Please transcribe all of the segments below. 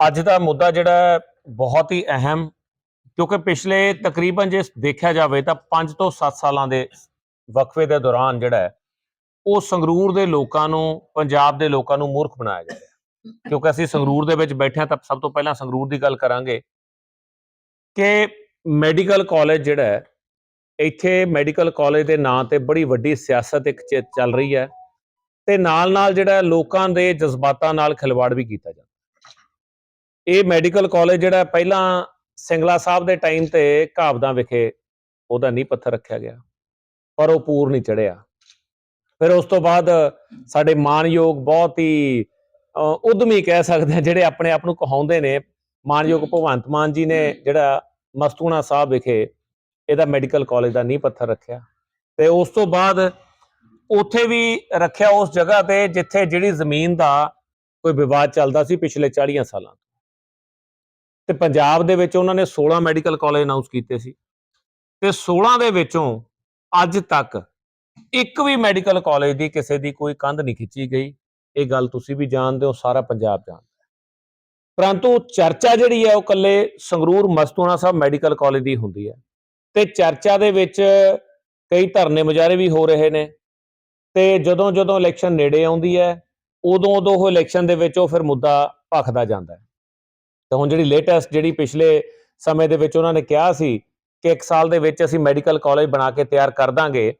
ਅੱਜ ਦਾ ਮੁੱਦਾ ਜਿਹੜਾ ਬਹੁਤ ਹੀ ਅਹਿਮ, ਕਿਉਂਕਿ ਪਿਛਲੇ ਤਕਰੀਬਨ ਜੇ ਦੇਖਿਆ ਜਾਵੇ ਤਾਂ 5 ਤੋਂ 7 ਸਾਲਾਂ ਦੇ ਵਕਫੇ ਦੇ ਦੌਰਾਨ ਜਿਹੜਾ ਉਹ ਸੰਗਰੂਰ ਦੇ ਲੋਕਾਂ ਨੂੰ, ਪੰਜਾਬ ਦੇ ਲੋਕਾਂ ਨੂੰ ਮੂਰਖ ਬਣਾਇਆ ਜਾ ਰਿਹਾ ਕਿਉਂਕਿ ਅਸੀਂ ਸੰਗਰੂਰ ਦੇ ਵਿੱਚ ਬੈਠੇ ਹਾਂ ਤਾਂ ਸਭ ਤੋਂ ਪਹਿਲਾਂ ਸੰਗਰੂਰ ਦੀ ਗੱਲ ਕਰਾਂਗੇ ਕਿ ਮੈਡੀਕਲ ਕਾਲਜ ਜਿਹੜਾ ਇੱਥੇ ਮੈਡੀਕਲ ਕਾਲਜ ਦੇ ਨਾਂ ਤੇ ਬੜੀ ਵੱਡੀ ਸਿਆਸਤ ਇੱਕ ਚੱਲ ਰਹੀ ਹੈ ਤੇ ਨਾਲ ਨਾਲ ਜਿਹੜਾ ਲੋਕਾਂ ਦੇ ਜਜ਼ਬਾਤਾਂ ਨਾਲ ਖਿਲਵਾੜ ਵੀ ਕੀਤਾ ਜਾਂਦਾ ਇਹ ਮੈਡੀਕਲ ਕਾਲਜ ਜਿਹੜਾ ਪਹਿਲਾਂ ਸਿੰਗਲਾ ਸਾਹਿਬ ਦੇ ਟਾਈਮ ਤੇ ਘਾਬਦਾਂ ਵਿਖੇ ਉਹਦਾ ਨੀਂਹ ਪੱਥਰ ਰੱਖਿਆ ਗਿਆ ਪਰ ਉਹ ਪੂਰ ਨਹੀਂ ਚੜਿਆ ਫਿਰ ਉਸ ਤੋਂ ਬਾਅਦ ਸਾਡੇ ਮਾਨਯੋਗ ਬਹੁਤ ਹੀ ਅ, ਉਦਮੀ ਕਹਿ ਸਕਦੇ ਆ ਜਿਹੜੇ ਆਪਣੇ ਆਪ ਨੂੰ ਕਹਾਉਂਦੇ ਨੇ ਮਾਨਯੋਗ ਭਗਵੰਤ ਮਾਨ ਜੀ ਨੇ ਜਿਹੜਾ ਮਸਤੂਣਾ ਸਾਹਿਬ ਵਿਖੇ ਇਹਦਾ ਮੈਡੀਕਲ ਕਾਲਜ ਦਾ ਨੀਂਹ ਪੱਥਰ ਰੱਖਿਆ। ਤੇ ਉਸ ਤੋਂ ਬਾਅਦ ਉੱਥੇ ਵੀ ਰੱਖਿਆ ਉਸ ਜਗ੍ਹਾ ਤੇ ਜਿੱਥੇ ਜਿਹੜੀ ਜ਼ਮੀਨ ਦਾ ਕੋਈ ਵਿਵਾਦ ਚੱਲਦਾ ਸੀ ਪਿਛਲੇ 40 ਸਾਲਾਂ ਤੋਂ। ਤੇ ਪੰਜਾਬ ਦੇ ਵਿੱਚ ਉਹਨਾਂ ਨੇ 16 ਮੈਡੀਕਲ ਕਾਲਜ ਅਨਾਉਂਸ ਕੀਤੇ ਸੀ। ਤੇ 16 ਦੇ ਵਿੱਚੋਂ ਅੱਜ ਤੱਕ ਇੱਕ ਵੀ ਮੈਡੀਕਲ ਕਾਲਜ ਦੀ ਕਿਸੇ ਦੀ ਕੋਈ ਕੰਧ ਨਹੀਂ ਖਿੱਚੀ ਗਈ। ਇਹ ਗੱਲ ਤੁਸੀਂ ਵੀ ਜਾਣਦੇ ਹੋ, ਸਾਰਾ ਪੰਜਾਬ ਜਾਣਦਾ ਪਰੰਤੂ ਚਰਚਾ ਜਿਹੜੀ ਹੈ ਉਹ ਕੱਲੇ ਸੰਗਰੂਰ ਮਸਤੂਣਾ ਸਾਹਿਬ ਮੈਡੀਕਲ ਕਾਲਜ ਦੀ ਹੁੰਦੀ ਹੈ। ਤੇ ਚਰਚਾ ਦੇ ਵਿੱਚ ਕਈ ਧਰਨੇ ਮੁਜ਼ਾਹਰੇ ਵੀ ਹੋ ਰਹੇ ਨੇ। ਤੇ ਜਦੋਂ ਜਦੋਂ ਇਲੈਕਸ਼ਨ ਨੇੜੇ ਆਉਂਦੀ ਹੈ ਉਦੋਂ ਉਦੋਂ ਉਹ ਇਲੈਕਸ਼ਨ ਦੇ ਵਿੱਚ ਉਹ ਫਿਰ ਮੁੱਦਾ ਭਖਦਾ ਜਾਂਦਾ ਹੈ। ਤਾਂ ਹੁਣ ਜਿਹੜੀ ਲੇਟੈਸਟ ਜਿਹੜੀ ਪਿਛਲੇ ਸਮੇਂ ਦੇ ਵਿੱਚ ਉਹਨਾਂ ਨੇ ਕਿਹਾ ਸੀ ਕਿ ਇੱਕ ਸਾਲ ਦੇ ਵਿੱਚ ਅਸੀਂ ਮੈਡੀਕਲ ਕਾਲਜ ਬਣਾ ਕੇ ਤਿਆਰ ਕਰ ਦਾਂਗੇ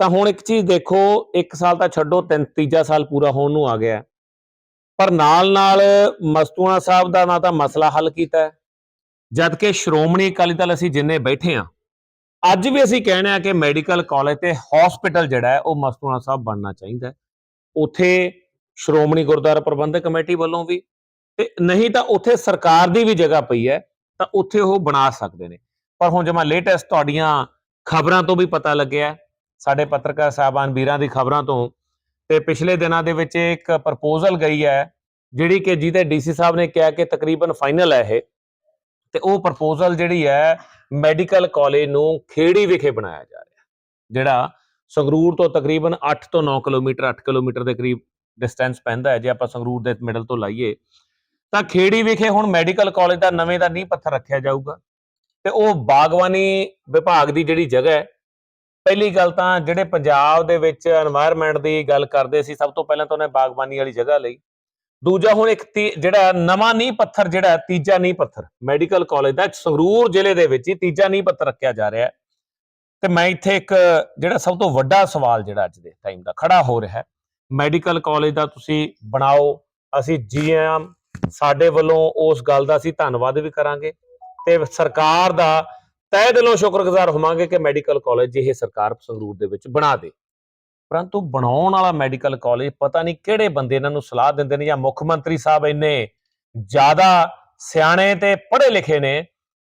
ਤਾਂ ਹੁਣ ਇੱਕ ਚੀਜ਼ ਦੇਖੋ ਇੱਕ ਸਾਲ ਤਾਂ ਛੱਡੋ ਤਿੰਨ ਤੀਜਾ ਸਾਲ ਪੂਰਾ ਹੋਣ ਨੂੰ ਆ ਗਿਆ ਪਰ ਨਾਲ ਨਾਲ ਮਸਤੂਆ ਸਾਹਿਬ ਦਾ ਨਾ ਤਾਂ ਮਸਲਾ ਹੱਲ ਕੀਤਾ ਹੈ, ਜਦ ਕਿ ਸ਼੍ਰੋਮਣੀ ਅਕਾਲੀ ਦਲ ਅਸੀਂ ਜਿੰਨੇ ਬੈਠੇ ਆ ਅੱਜ ਵੀ ਅਸੀਂ ਕਹਿਣਾ ਹੈ ਕਿ ਮੈਡੀਕਲ ਕਾਲਜ ਤੇ ਹਸਪੀਟਲ ਜਿਹੜਾ ਹੈ ਉਹ ਮਸਤੂਆ ਸਾਹਿਬ ਬਣਨਾ ਚਾਹੀਦਾ ਉੱਥੇ ਸ਼੍ਰੋਮਣੀ ਗੁਰਦੁਆਰਾ ਪ੍ਰਬੰਧਕ ਕਮੇਟੀ ਵੱਲੋਂ ਵੀ ਤੇ ਨਹੀਂ ਤਾਂ ਉੱਥੇ ਸਰਕਾਰ ਦੀ ਵੀ ਜਗ੍ਹਾ ਪਈ ਹੈ, ਤਾਂ ਉੱਥੇ ਉਹ ਬਣਾ ਸਕਦੇ ਨੇ। ਪਰ ਹੁਣ ਜਮਾ ਲੇਟੈਸਟ ਤੁਹਾਡੀਆਂ ਖਬਰਾਂ ਤੋਂ ਵੀ ਪਤਾ ਲੱਗਿਆ ਸਾਡੇ ਪੱਤਰਕਾਰ ਸਾਹਿਬਾਨ ਵੀਰਾਂ ਦੀ ਖਬਰਾਂ ਤੋਂ, ਤੇ ਪਿਛਲੇ ਦਿਨਾਂ ਦੇ ਵਿੱਚ ਇੱਕ ਪ੍ਰਪੋਜ਼ਲ ਗਈ ਹੈ, ਜਿਹੜੀ ਕਿ ਜਿਹਦੇ ਡੀਸੀ ਸਾਹਿਬ ਨੇ ਕਿਹਾ ਕਿ ਤਕਰੀਬਨ ਫਾਈਨਲ ਹੈ ਇਹ, ਤੇ ਉਹ ਪ੍ਰਪੋਜ਼ਲ ਜਿਹੜੀ ਹੈ, ਮੈਡੀਕਲ ਕਾਲਜ ਨੂੰ ਖੇੜੀ ਵਿਖੇ ਬਣਾਇਆ ਜਾ ਰਿਹਾ ਜਿਹੜਾ ਸੰਗਰੂਰ ਤੋਂ ਤਕਰੀਬਨ 8 ਤੋਂ 9 ਕਿਲੋਮੀਟਰ 8 ਕਿਲੋਮੀਟਰ ਦੇ ਕਰੀਬ ਡਿਸਟੈਂਸ ਪੈਂਦਾ ਹੈ, ਜੇ ਆਪਾਂ ਸੰਗਰੂਰ ਦੇ ਮਿਡਲ ਤੋਂ ਲਾਈਏ ਤਾਂ ਖੇੜੀ ਵਿਖੇ ਹੁਣ ਮੈਡੀਕਲ ਕਾਲਜ ਦਾ ਨਵੇਂ ਦਾ ਨੀਂਹ ਪੱਥਰ ਰੱਖਿਆ ਜਾਊਗਾ। ਤੇ ਉਹ ਬਾਗਵਾਨੀ ਵਿਭਾਗ ਦੀ ਜਿਹੜੀ ਜਗ੍ਹਾ ਹੈ, ਪਹਿਲੀ ਗੱਲ ਤਾਂ ਜਿਹੜੇ ਪੰਜਾਬ ਦੇ ਵਿੱਚ এনवायरमेंट ਦੀ ਗੱਲ ਕਰਦੇ ਸੀ, ਸਭ ਤੋਂ ਪਹਿਲਾਂ ਤਾਂ ਉਹਨੇ ਬਾਗਬਾਨੀ ਵਾਲੀ ਜਗ੍ਹਾ ਲਈ। ਦੂਜਾ ਹੁਣ ਇੱਕ ਜਿਹੜਾ ਨਵਾਂ ਨੀਂਹ ਪੱਥਰ ਜਿਹੜਾ, ਤੀਜਾ ਨੀਂਹ ਪੱਥਰ ਮੈਡੀਕਲ ਕਾਲਜ ਦਾ, ਸੰਗਰੂਰ ਜ਼ਿਲ੍ਹੇ ਦੇ ਵਿੱਚ ਹੀ ਤੀਜਾ ਨੀਂਹ ਪੱਥਰ ਰੱਖਿਆ ਜਾ ਰਿਹਾ ਹੈ। ਤੇ ਮੈਂ ਇੱਥੇ ਇੱਕ ਜਿਹੜਾ ਸਭ ਤੋਂ ਵੱਡਾ ਸਵਾਲ ਜਿਹੜਾ ਅੱਜ ਦੇ ਟਾਈਮ ਦਾ ਖੜਾ ਹੋ ਰਿਹਾ ਮੈਡੀਕਲ ਕਾਲਜ ਦਾ ਤੁਸੀਂ ਬਣਾਓ, ਅਸੀਂ ਜੀਐਮ ਸਾਡੇ ਵੱਲੋਂ ਉਸ ਗੱਲ ਦਾ ਅਸੀਂ ਧੰਨਵਾਦ ਵੀ ਕਰਾਂਗੇ ਤੇ ਸਰਕਾਰ ਦਾ ਤਹਿ ਦਿਲੋਂ ਸ਼ੁਕਰਗੁਜ਼ਾਰ ਹੋਵਾਂਗੇ ਕਿ ਮੈਡੀਕਲ ਕਾਲਜ ਜਿਹੇ ਸਰਕਾਰ ਸੰਗਰੂਰ ਦੇ ਵਿੱਚ ਬਣਾ ਦੇ। ਪਰੰਤੂ ਬਣਾਉਣ ਵਾਲਾ ਮੈਡੀਕਲ ਕਾਲਜ ਪਤਾ ਨਹੀਂ ਕਿਹੜੇ ਬੰਦੇ ਇਹਨਾਂ ਨੂੰ ਸਲਾਹ ਦਿੰਦੇ ਨੇ ਜਾਂ ਮੁੱਖ ਮੰਤਰੀ ਸਾਹਿਬ ਇੰਨੇ ਜ਼ਿਆਦਾ ਸਿਆਣੇ ਤੇ ਪੜ੍ਹੇ ਲਿਖੇ ਨੇ,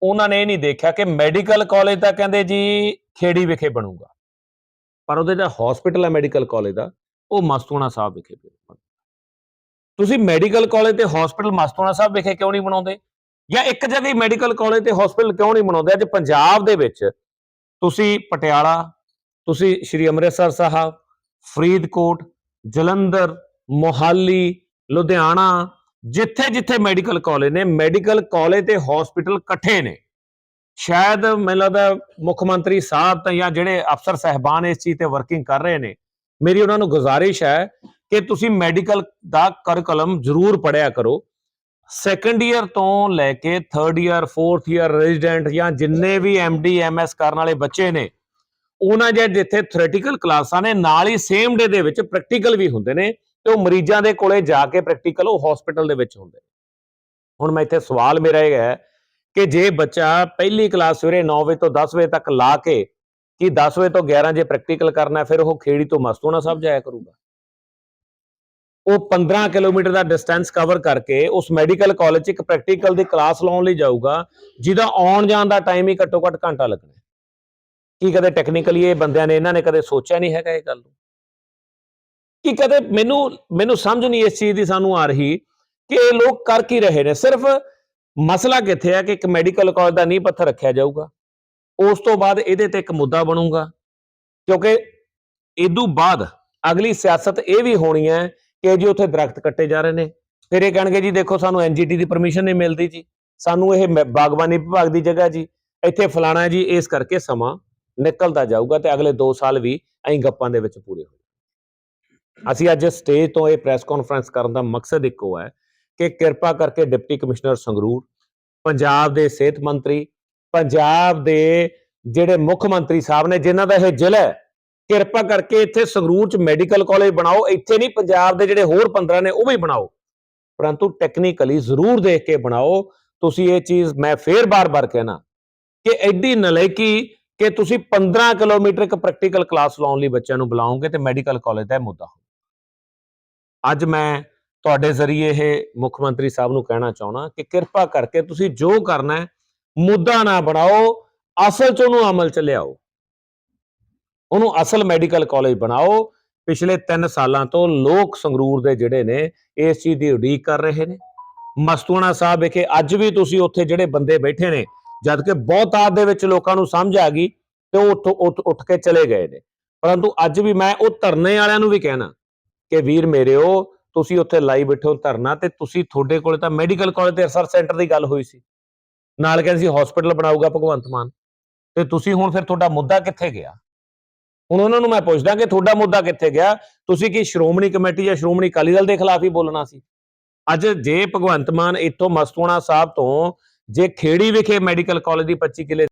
ਉਹਨਾਂ ਨੇ ਇਹ ਨਹੀਂ ਦੇਖਿਆ ਕਿ ਮੈਡੀਕਲ ਕਾਲਜ ਤਾਂ ਕਹਿੰਦੇ ਜੀ ਖੇੜੀ ਵਿਖੇ ਬਣੂਗਾ। ਪਰ ਉਹਦੇ ਜਿਹੜਾ ਹਸਪੀਟਲ ਹੈ ਮੈਡੀਕਲ ਕਾਲਜ ਦਾ, ਉਹ ਮਸਤੂਣਾ ਸਾਹਿਬ ਵਿਖੇ ਬਣੂਗਾ। ਤੁਸੀਂ ਮੈਡੀਕਲ ਕਾਲਜ ਤੇ ਹਸਪੀਟਲ ਮਸਤੂਣਾ ਸਾਹਿਬ ਵਿਖੇ ਕਿਉਂ ਨਹੀਂ ਬਣਾਉਂਦੇ ਜਾਂ ਇੱਕ ਜਗ੍ਹਾ ਹੀ ਮੈਡੀਕਲ ਕਾਲਜ ਤੇ ਹਸਪੀਟਲ ਕਿਉਂ ਨਹੀਂ ਬਣਾਉਂਦੇ ਅੱਜ ਪੰਜਾਬ ਦੇ ਵਿੱਚ ਤੁਸੀਂ ਪਟਿਆਲਾ, ਤੁਸੀਂ ਸ਼੍ਰੀ ਅੰਮ੍ਰਿਤਸਰ ਸਾਹਿਬ, ਫਰੀਦਕੋਟ, ਜਲੰਧਰ, ਮੋਹਾਲੀ, ਲੁਧਿਆਣਾ ਜਿੱਥੇ ਜਿੱਥੇ ਮੈਡੀਕਲ ਕਾਲਜ ਨੇ, ਮੈਡੀਕਲ ਕਾਲਜ ਤੇ ਹਸਪੀਟਲ ਇਕੱਠੇ ਨੇ। ਸ਼ਾਇਦ ਮੈਨੂੰ ਲੱਗਦਾ ਮੁੱਖ ਮੰਤਰੀ ਸਾਹਿਬ ਤਾਂ ਜਾਂ ਜਿਹੜੇ ਅਫਸਰ ਸਹਿਬਾਨ ਇਸ ਚੀਜ਼ ਤੇ ਵਰਕਿੰਗ ਕਰ ਰਹੇ ਨੇ, ਮੇਰੀ ਉਹਨਾਂ ਨੂੰ ਗੁਜ਼ਾਰਿਸ਼ ਹੈ ਕਿ ਤੁਸੀਂ ਮੈਡੀਕਲ ਦਾ ਕਰਿਕੂਲਮ ਜ਼ਰੂਰ ਪੜਿਆ ਕਰੋ। ਸੈਕੰਡ ਈਅਰ ਤੋਂ ਲੈ ਕੇ third year fourth year resident ਜਾਂ ਜਿੰਨੇ ਵੀ ਐਮਡੀ ਐਮਐਸ ਕਰਨ ਵਾਲੇ ਬੱਚੇ ਨੇ, ਉਹਨਾਂ ਦੇ ਜਿੱਥੇ ਥਿਓਰੇਟੀਕਲ ਕਲਾਸਾਂ ਨੇ, ਨਾਲ ਹੀ ਸੇਮ ਡੇ ਦੇ ਵਿੱਚ ਪ੍ਰੈਕਟੀਕਲ ਵੀ ਹੁੰਦੇ ਨੇ ਤੇ ਉਹ ਮਰੀਜ਼ਾਂ ਦੇ ਕੋਲੇ ਜਾ ਕੇ ਪ੍ਰੈਕਟੀਕਲ ਉਹ ਹਸਪੀਟਲ ਦੇ ਵਿੱਚ ਹੁੰਦੇ ਨੇ। ਹੁਣ ਮੈਂ ਇੱਥੇ ਸਵਾਲ ਮੇਰਾ ਇਹ ਹੈ ਕਿ ਜੇ ਬੱਚਾ ਪਹਿਲੀ ਕਲਾਸ ਸਵੇਰੇ 9 ਵਜੇ ਤੋਂ 10 ਵਜੇ ਤੱਕ ਲਾ ਕੇ ਕਿ 10 ਵਜੇ ਤੋਂ 11 ਜੇ ਪ੍ਰੈਕਟੀਕਲ ਕਰਨਾ ਫਿਰ ਉਹ ਖੇੜੀ ਤੋਂ ਮਸਤ ਮਸਤੂਣਾ ਸਾਹਿਬ ਜਾਇਆ ਕਰੂਗਾ? ਉਹ 15 ਕਿਲੋਮੀਟਰ ਦਾ ਡਿਸਟੈਂਸ ਕਵਰ ਕਰਕੇ ਉਸ ਮੈਡੀਕਲ ਕਾਲਜ 'ਚ ਇੱਕ ਪ੍ਰੈਕਟੀਕਲ ਦੀ ਕਲਾਸ ਲਾਉਣ ਲਈ ਜਾਊਗਾ, ਜਿਹਦਾ ਆਉਣ ਜਾਣ ਦਾ ਟਾਈਮ ਹੀ ਘੱਟੋ ਘੱਟ ਘੰਟਾ ਲੱਗਣਾ। ਕੀ ਕਦੇ ਟੈਕਨੀਕਲੀ ਇਹ ਬੰਦਿਆਂ ਨੇ, ਇਹਨਾਂ ਨੇ ਕਦੇ ਸੋਚਿਆ ਨਹੀਂ ਹੈਗਾ ਇਹ ਗੱਲ ਨੂੰ? ਕਿ ਕਦੇ ਮੈਨੂੰ ਮੈਨੂੰ ਸਮਝ ਨਹੀਂ ਇਸ ਚੀਜ਼ ਦੀ ਸਾਨੂੰ ਆ ਰਹੀ ਕਿ ਇਹ ਲੋਕ ਕਰ ਕੀ ਰਹੇ ਨੇ? ਸਿਰਫ ਮਸਲਾ ਕਿੱਥੇ ਹੈ ਕਿ ਇੱਕ ਮੈਡੀਕਲ ਕਾਲਜ ਦਾ ਨੀਂਹ ਪੱਥਰ ਰੱਖਿਆ ਜਾਊਗਾ, ਉਸ ਤੋਂ ਬਾਅਦ ਇਹਦੇ ਤੇ ਇੱਕ ਮੁੱਦਾ ਬਣੂਗਾ। ਕਿਉਂਕਿ ਇਦੋਂ ਬਾਅਦ ਅਗਲੀ ਸਿਆਸਤ ਇਹ ਵੀ ਹੋਣੀ ਹੈ ਕਿ ਜੀ ਉੱਥੇ ਦਰਖਤ ਕੱਟੇ ਜਾ ਰਹੇ ਨੇ। ਫਿਰ ਇਹ ਕਹਿਣਗੇ ਜੀ, ਦੇਖੋ ਸਾਨੂੰ ਐਨਜੀਟੀ ਦੀ ਪਰਮਿਸ਼ਨ ਨਹੀਂ ਮਿਲਦੀ ਜੀ। ਸਾਨੂੰ ਇਹ ਮ- ਬਾਗਬਾਨੀ ਵਿਭਾਗ ਦੀ ਜਗ੍ਹਾ ਜੀ। ਇੱਥੇ ਫਲਾਣਾ ਜੀ, ਇਸ ਕਰਕੇ ਸਮਾਂ ਨਿਕਲਦਾ ਜਾਊਗਾ ਤੇ ਅਗਲੇ 2 ਸਾਲ ਵੀ ਐਂ ਗੱਪਾਂ ਦੇ ਵਿੱਚ ਪੂਰੇ ਹੋ ਅਸੀਂ ਅੱਜ ਸਟੇਜ ਤੋਂ ਇਹ ਪ੍ਰੈਸ ਕਾਨਫਰੰਸ ਕਰਨ ਦਾ ਮਕਸਦ ਇੱਕੋ ਹੈ ਕਿ ਕਿਰਪਾ ਕਰਕੇ ਡਿਪਟੀ ਕਮਿਸ਼ਨਰ ਸੰਗਰੂਰ, ਪੰਜਾਬ ਦੇ ਸਿਹਤ ਮੰਤਰੀ, ਪੰਜਾਬ ਦੇ ਜਿਹੜੇ ਮੁੱਖ ਮੰਤਰੀ ਸਾਹਿਬ ਨੇ, ਜਿਨ੍ਹਾਂ ਦਾ ਇਹ ਜ਼ਿਲ੍ਹਾ ਹੈ ਕਿਰਪਾ ਕਰਕੇ ਇੱਥੇ ਸੰਗਰੂਰ ਚ ਮੈਡੀਕਲ ਕਾਲਜ ਬਣਾਓ, ਇੱਥੇ ਨਹੀਂ, ਪੰਜਾਬ ਦੇ ਜਿਹੜੇ ਹੋਰ 15 ਨੇ ਉਹ ਵੀ ਬਣਾਓ। ਪਰੰਤੂ ਟੈਕਨੀਕਲੀ ਜ਼ਰੂਰ ਦੇਖ ਕੇ ਬਣਾਓ। ਤੁਸੀਂ ਇਹ ਚੀਜ਼ ਮੈਂ ਫੇਰ ਬਾਰ-ਬਾਰ ਕਹਿਣਾ ਕਿ ਐਡੀ ਨਲਾਇਕੀ ਕਿ ਤੁਸੀਂ 15 ਕਿਲੋਮੀਟਰ ਇੱਕ ਪ੍ਰੈਕਟੀਕਲ ਕਲਾਸ ਲਾਉਣ ਲਈ ਬੱਚਿਆਂ ਨੂੰ ਬੁਲਾਓਗੇ ਤੇ ਮੈਡੀਕਲ ਕਾਲਜ ਦਾ ਇਹ ਮੁੱਦਾ ਹੋ ਅੱਜ ਮੈਂ ਤੁਹਾਡੇ ਜ਼ਰੀਏ ਇਹ ਮੁੱਖ ਮੰਤਰੀ ਸਾਹਿਬ ਨੂੰ ਕਹਿਣਾ ਚਾਹੁੰਦਾ ਕਿ ਕਿਰਪਾ ਕਰਕੇ ਤੁਸੀਂ ਜੋ ਕਰਨਾ ਹੈ, ਮੁੱਦਾ ਨਾ ਬਣਾਓ, ਅਸਲ ਚ ਉਹਨੂੰ ਅਮਲ ਚ ਲਿਆਓ। ਉਹਨੂੰ ਅਸਲ ਮੈਡੀਕਲ ਕਾਲਜ ਬਣਾਓ। ਪਿਛਲੇ 3 ਸਾਲਾਂ ਤੋਂ ਲੋਕ ਸੰਗਰੂਰ ਦੇ ਜਿਹੜੇ ਨੇ, ਇਸ ਚੀਜ਼ ਦੀ ਉਡੀਕ ਕਰ ਰਹੇ ਨੇ। ਮਸਤੂਣਾ ਸਾਹਿਬ ਵਿਖੇ ਅੱਜ ਵੀ ਤੁਸੀਂ ਉੱਥੇ ਜਿਹੜੇ ਬੰਦੇ ਬੈਠੇ ਨੇ ਜਦ ਕਿ ਬਹੁਤਾਤ ਦੇ ਵਿੱਚ ਲੋਕਾਂ ਨੂੰ ਸਮਝ ਆ ਗਈ ਤੇ ਉਹ ਉੱਥੋਂ ਉੱਠ ਉੱਠ ਕੇ ਚਲੇ ਗਏ ਨੇ। ਪਰੰਤੂ ਅੱਜ ਵੀ ਮੈਂ ਉਹ ਧਰਨੇ ਵਾਲਿਆਂ ਨੂੰ ਵੀ ਕਹਿਣਾ ਕਿ ਵੀਰ ਮੇਰਿਓ, ਤੁਸੀਂ ਉੱਥੇ ਲਾਈ ਬੈਠੋ ਧਰਨਾ ਤੇ ਤੁਸੀਂ ਤੁਹਾਡੇ ਕੋਲੇ ਤਾਂ ਮੈਡੀਕਲ ਕਾਲਜ ਤੇ ਰਿਸਰਚ ਸੈਂਟਰ ਦੀ ਗੱਲ ਹੋਈ ਸੀ। ਨਾਲ ਕਹਿੰਦੇ ਸੀ ਹਸਪੀਟਲ ਬਣਾਊਗਾ ਭਗਵੰਤ ਮਾਨ। ਤੇ ਤੁਸੀਂ ਹੁਣ ਫਿਰ ਤੁਹਾਡਾ ਮੁੱਦਾ ਕਿੱਥੇ ਗਿਆ? ਹੁਣ ਉਹਨਾਂ ਨੂੰ ਮੈਂ ਪੁੱਛਦਾ ਕਿ ਤੁਹਾਡਾ ਮੁੱਦਾ ਕਿੱਥੇ ਗਿਆ? ਤੁਸੀਂ ਕੀ ਸ਼੍ਰੋਮਣੀ ਕਮੇਟੀ ਜਾਂ ਸ਼੍ਰੋਮਣੀ ਅਕਾਲੀ ਦਲ ਦੇ ਖਿਲਾਫ ਹੀ ਬੋਲਣਾ ਸੀ? ਅੱਜ ਜੇ ਭਗਵੰਤ ਮਾਨ ਇੱਥੋਂ ਮਸਤੂਣਾ ਸਾਹਿਬ ਤੋਂ ਜੇ ਖੇੜੀ ਵਿਖੇ ਮੈਡੀਕਲ ਕਾਲਜ ਦੀ 25 ਕਿਲੇ